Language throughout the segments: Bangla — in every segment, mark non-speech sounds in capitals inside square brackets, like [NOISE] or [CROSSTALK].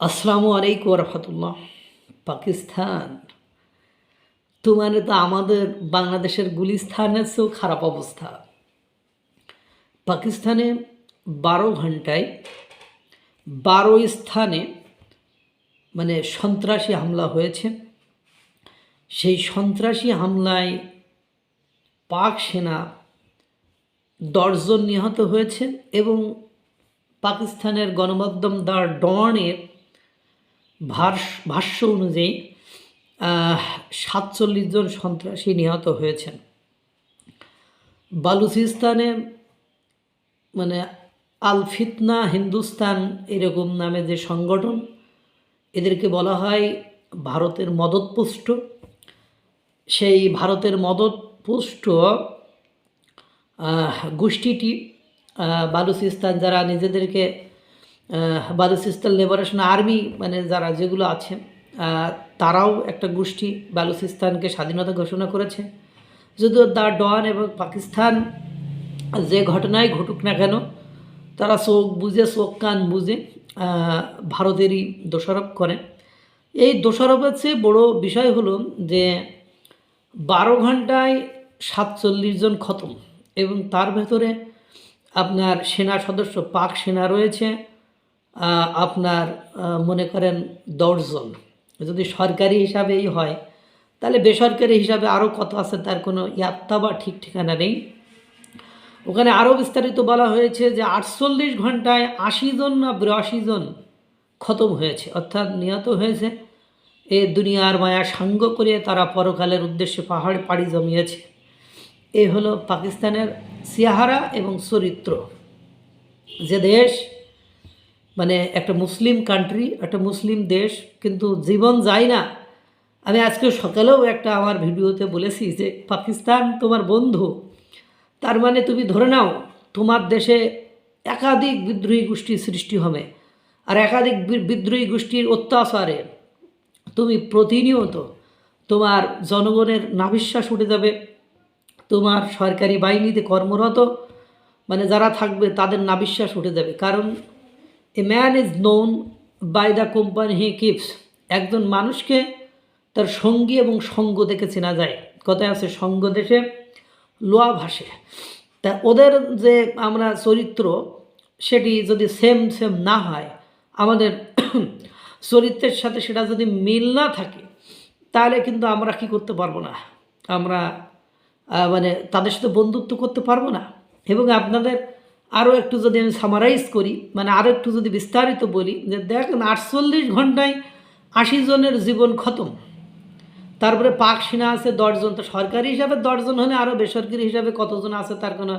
আসসালামু আলাইকুম রহমতুল্লাহ পাকিস্তান তো মানে তো আমাদের বাংলাদেশের গুলিস্তানের চেয়েও খারাপ অবস্থা। পাকিস্তানে বারো ঘন্টায় বারো স্থানে মানে সন্ত্রাসী হামলা হয়েছে। সেই সন্ত্রাসী হামলায় পাক সেনা দশজন নিহত হয়েছে এবং পাকিস্তানের গণমাধ্যম দ্য ডনের ভাষ্য অনুযায়ী সাতচল্লিশ জন সন্ত্রাসী নিহত হয়েছেন। বালুচিস্তানে মানে আল ফিতনা হিন্দুস্তান এরকম নামে যে সংগঠন, এদেরকে বলা হয় ভারতের মদতপুষ্ট। সেই ভারতের মদতপুষ্ট গোষ্ঠীটি বালুচিস্তান যারা নিজেদেরকে বালুচিস্তান লিবারেশন আর্মি মানে যারা যেগুলো আছে তারাও একটা গোষ্ঠী বালুচিস্তানকে স্বাধীনতা ঘোষণা করেছে। যদিও দা ডন এবং পাকিস্তান যে ঘটনায় ঘটুক না কেন, তারা চোখ বুঝে চোখ কান বুঝে ভারতেরই দোষারোপ করে। এই দোষারোপের চেয়ে বড় বিষয় হলো যে বারো ঘন্টায় সাতচল্লিশ জন খতম এবং তার ভেতরে আপনার সেনা সদস্য, পাক সেনা রয়েছে আপনার মনে করেন দশজন। যদি সরকারি হিসাবেই হয়, তাহলে বেসরকারি হিসাবে আরও কত আছে তার কোনো ইয়াত্তা বা ঠিক ঠিকানা নেই। ওখানে আরও বিস্তারিত বলা হয়েছে যে আটচল্লিশ ঘন্টায় আশি জন না বিরাশি জন খতম হয়েছে, অর্থাৎ নিহত হয়েছে। এ দুনিয়ার মায়া সাঙ্গ করে তারা পরকালের উদ্দেশ্যে পাহাড় পাড়ি জমিয়েছে। এ হলো পাকিস্তানের সিয়াহারা এবং চরিত্র। যে দেশ মানে একটা মুসলিম কান্ট্রি একটা মুসলিম দেশ, কিন্তু জীবন যায় না। আমি আজকে সকালেও একটা আমার ভিডিওতে বলেছি যে, পাকিস্তান তোমার বন্ধু। তার মানে তুমি ধরে নাও, তোমার দেশে একাধিক বিদ্রোহী গোষ্ঠীর সৃষ্টি হবে। আর একাধিক বিদ্রোহী গোষ্ঠীর অত্যাচারে তুমি প্রতিনিয়ত তোমার জনগণের নাভিশ্বাস উঠে যাবে। তোমার সরকারি বাহিনীতে কর্মরত মানে যারা থাকবে তাদের নাবিশ্বাস উঠে যাবে। কারণ a man is known by the company he keeps একজন মানুষকে তার সঙ্গী এবং সঙ্গ দেখে চেনা যায়। কথায় আছে, সঙ্গ দেশে লোয়া ভাসে। তা ওদের যে আমরা চরিত্র, সেটি যদি সেম সেম না হয়, আমাদের [CLEARS THROAT] চরিত্রের সাথে সেটা যদি মিল না থাকে, তাহলে কিন্তু আমরা কি করতে পারব না? আমরা মানে তাদের সাথে বন্ধুত্ব করতে পারব না। এবং আপনাদের আরও একটু যদি আমি সামারাইজ করি মানে আরও একটু যদি বিস্তারিত বলি, যে দেখেন আটচল্লিশ ঘন্টায় আশি জনের জীবন খতম। তারপরে পাক সেনা আছে দশজন তো সরকারি হিসাবে দশজন হলে আরও বেসরকারি হিসাবে কতজন আছে তার কোনো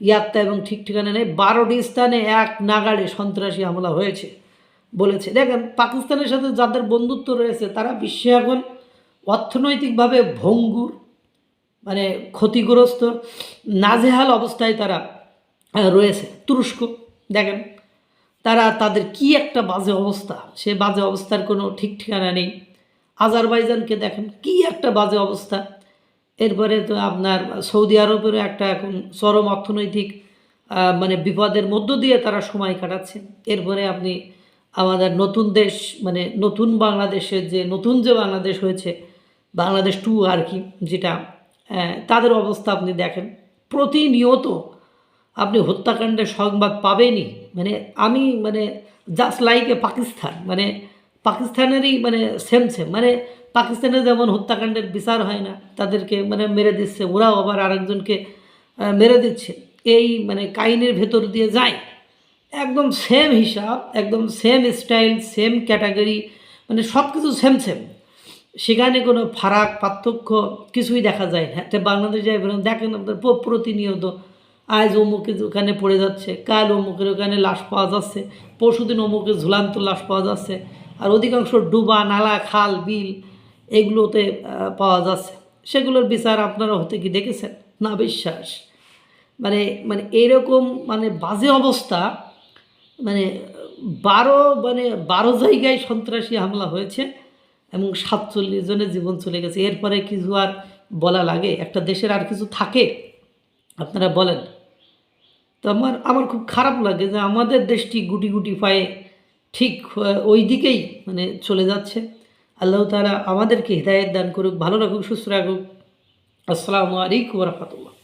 ইয়াত্তা এবং ঠিক ঠিকানা নেই। বারোটি স্থানে এক নাগাড়ে সন্ত্রাসী হামলা হয়েছে বলেছে। দেখেন, পাকিস্তানের সাথে যাদের বন্ধুত্ব রয়েছে, তারা বিশ্বে এখন অর্থনৈতিকভাবে ভঙ্গুর মানে ক্ষতিগ্রস্ত, নাজেহাল অবস্থায় তারা রয়েছে। তুরস্ক, দেখেন, তারা তাদের কি একটা বাজে অবস্থা? সে বাজে অবস্থার কোনো ঠিক ঠিকানা নেই। আজারবাইজানকে দেখেন, কি একটা বাজে অবস্থা। এরপরে তো আপনার সৌদি আরবেরও একটা এখন চরম অর্থনৈতিক মানে বিপদের মধ্য দিয়ে তারা সময় কাটাচ্ছে। এরপরে আপনি আমাদের নতুন দেশ মানে নতুন বাংলাদেশের যে, নতুন যে বাংলাদেশ হয়েছে, বাংলাদেশ টু আর কি, যেটা তাদের অবস্থা আপনি দেখেন। প্রতিনিয়ত আপনি হত্যাকাণ্ডের সংবাদ পাবেনই। মানে আমি মানে জাস্ট লাইক এ পাকিস্তান মানে পাকিস্তানেরই মানে সেম সেম মানে পাকিস্তানে যেমন হত্যাকাণ্ডের বিচার হয় না, তাদেরকে মানে মেরে দিচ্ছে, ওরাও আবার আরেকজনকে মেরে দিচ্ছে। এই মানে কাহিনীর ভেতর দিয়ে যায়। একদম সেম হিসাব, একদম সেম স্টাইল সেম ক্যাটাগরি মানে সব কিছু সেম সেম সেখানে কোনো ফারাক, পার্থক্য কিছুই দেখা যায় না। বাংলাদেশ দেখেন, আপনার প্রতিনিয়ত আজ অমুকের ওখানে পড়ে যাচ্ছে, কাল অমুকের ওখানে লাশ পাওয়া যাচ্ছে, পরশুদিন অমুকের ঝুলান্ত লাশ পাওয়া যাচ্ছে, আর অধিকাংশ ডুবা, নালা, খাল, বিল এগুলোতে পাওয়া যাচ্ছে। সেগুলোর বিচার আপনারা হতে কি দেখেছেন? না বিশ্বাস। মানে মানে এরকম মানে বাজে অবস্থা মানে বারো মানে বারো জায়গায় সন্ত্রাসী হামলা হয়েছে এবং সাতচল্লিশ জনের জীবন চলে গেছে। এরপরে কিছু আর বলা লাগে? একটা দেশের আর কিছু থাকে? আপনারা বলেন। তো আমার আমার খুব খারাপ লাগে যে আমাদের দেশটি গুটি গুটি পায়ে ঠিক ওই দিকেই মানে চলে যাচ্ছে। আল্লাহ তালা আমাদেরকে হৃদায়ত দান করুক, ভালো রাখুক, সুস্থ রাখুক। আসসালামু আলাইকুম রহমতুল্লাহ।